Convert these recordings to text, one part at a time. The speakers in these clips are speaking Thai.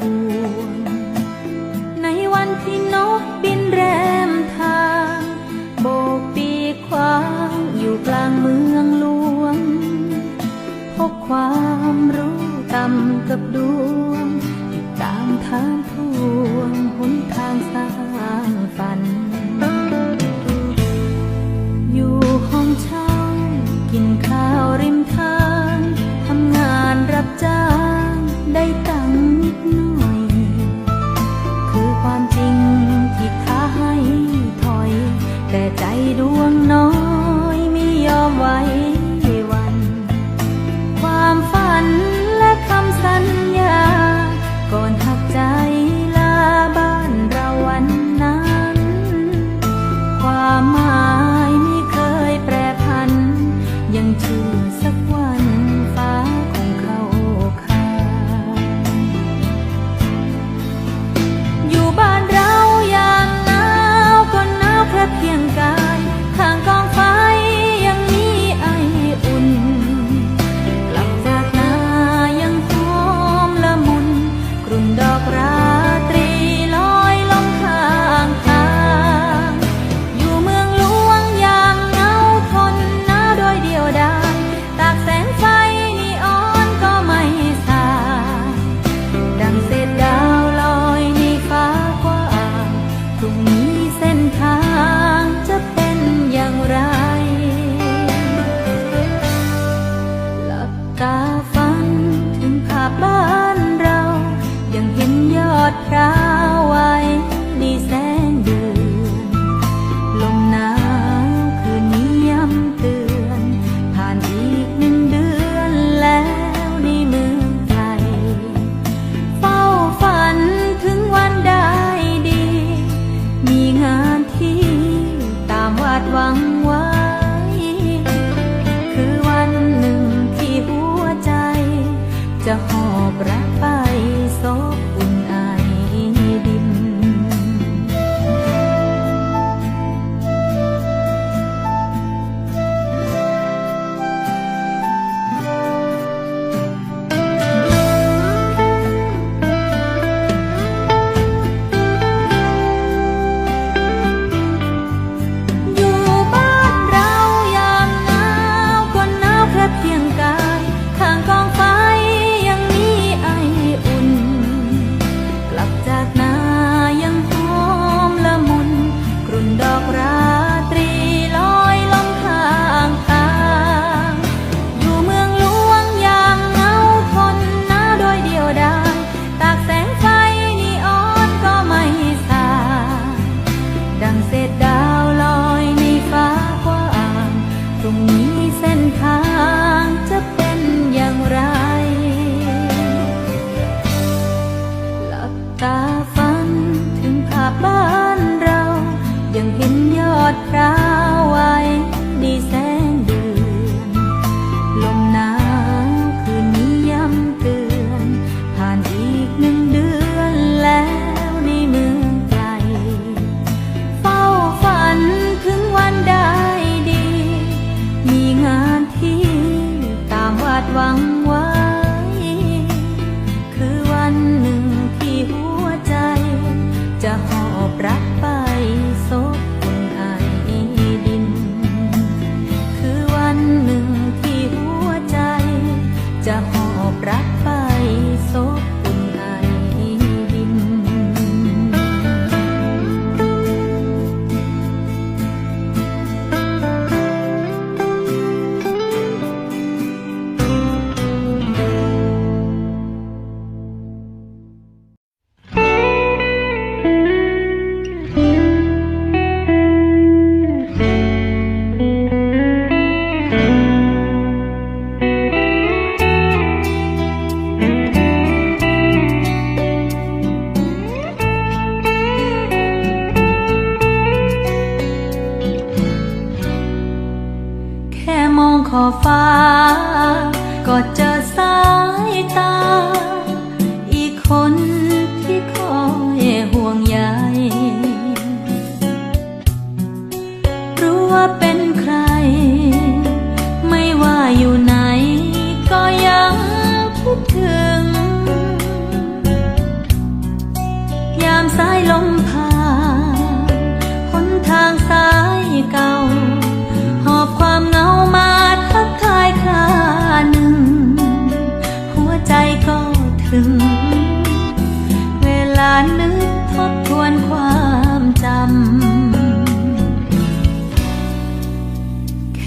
ห่วง ในวันที่นกบินแรมทางโบกปีควางอยู่กลางเมืองหลวง พบความรู้ต่ำกับดวง ติดตามทางทวงหนทางสร้าง sana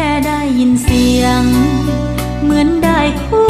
แค่ได้ยินเสียง เหมือนได้คุ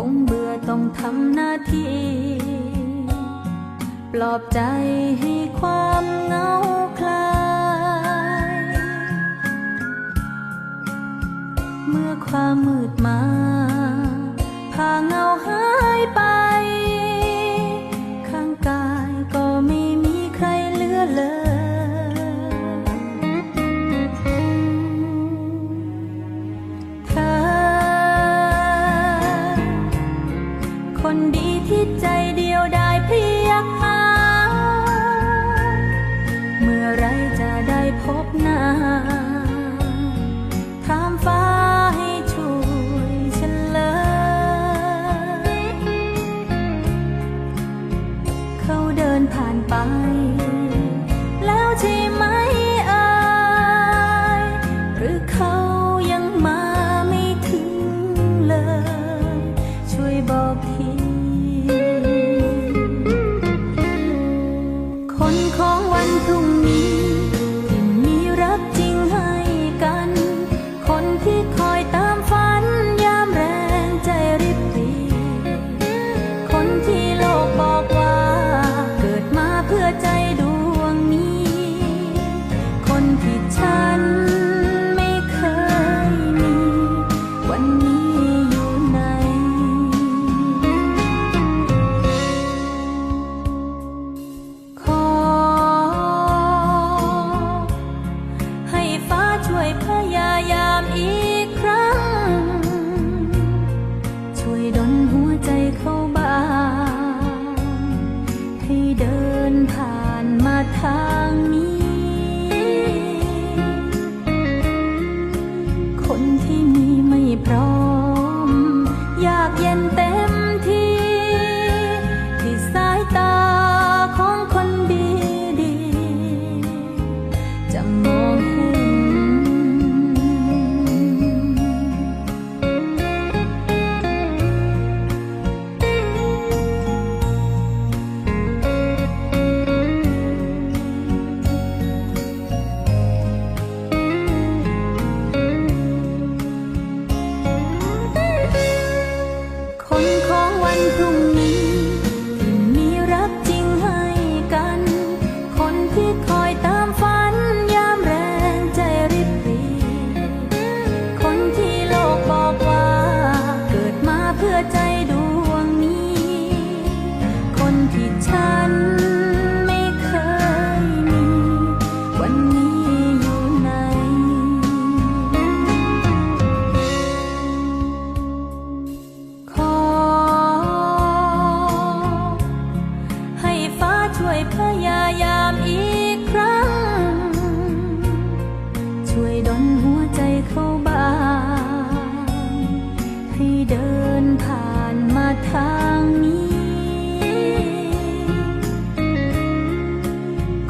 คงเบื่อต้องทำหน้าที่ ปลอบใจให้ความเงาคลาย เมื่อความมืดมาพาเงาหาย ใจ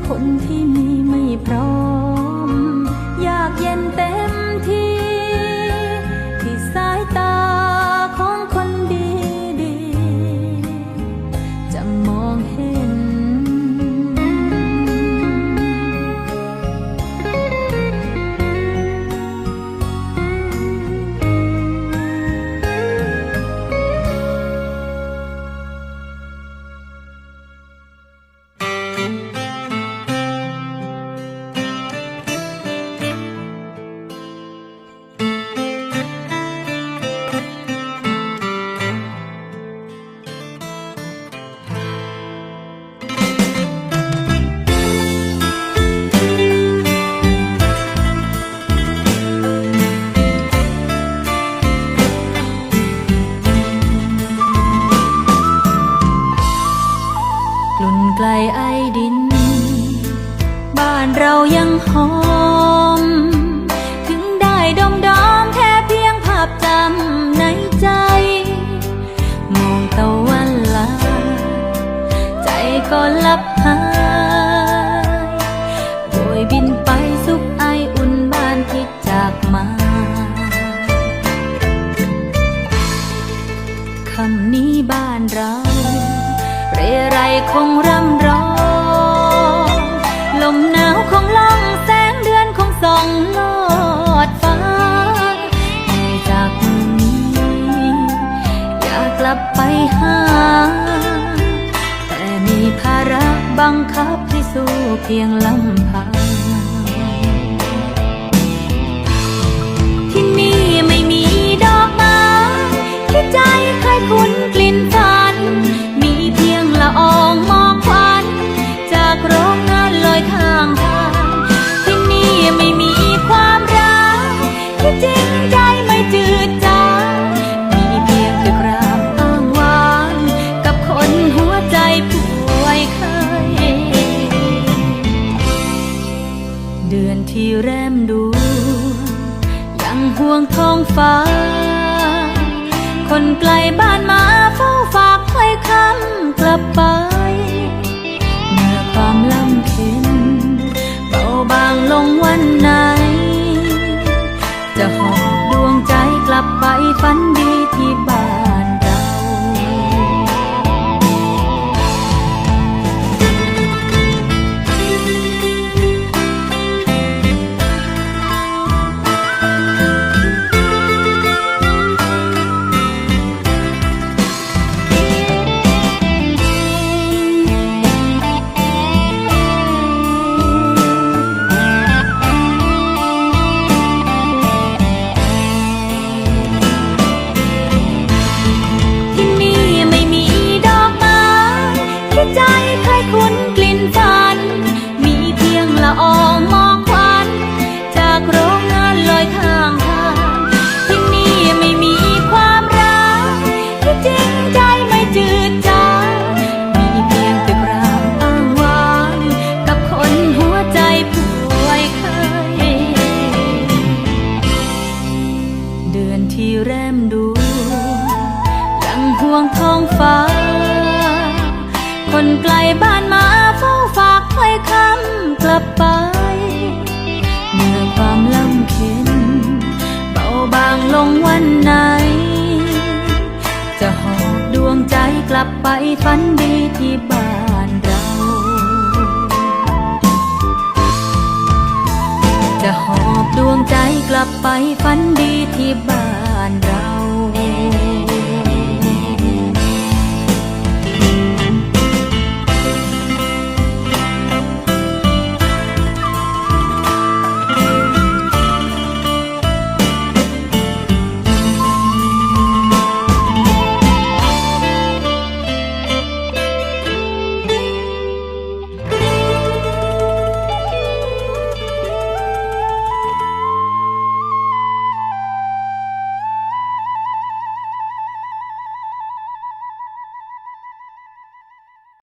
คนที่มีไม่พร้อม อยากเย็นเต็มที่ำนี้บ้านเรา เรไรคงร่ำร้อง ลมหนาวคงล่องแสงเดือนคงส่องลอดฟ้าจากนี้ อยากกลับไปหา แต่มีภาระบังคับให้สู้เพียงลำพัง คุณกลิ่นฝัน มีเพียงละอองหมอกควัน จากโรงงานลอยข้าง ลับไปฝันดีที่บ้านเรา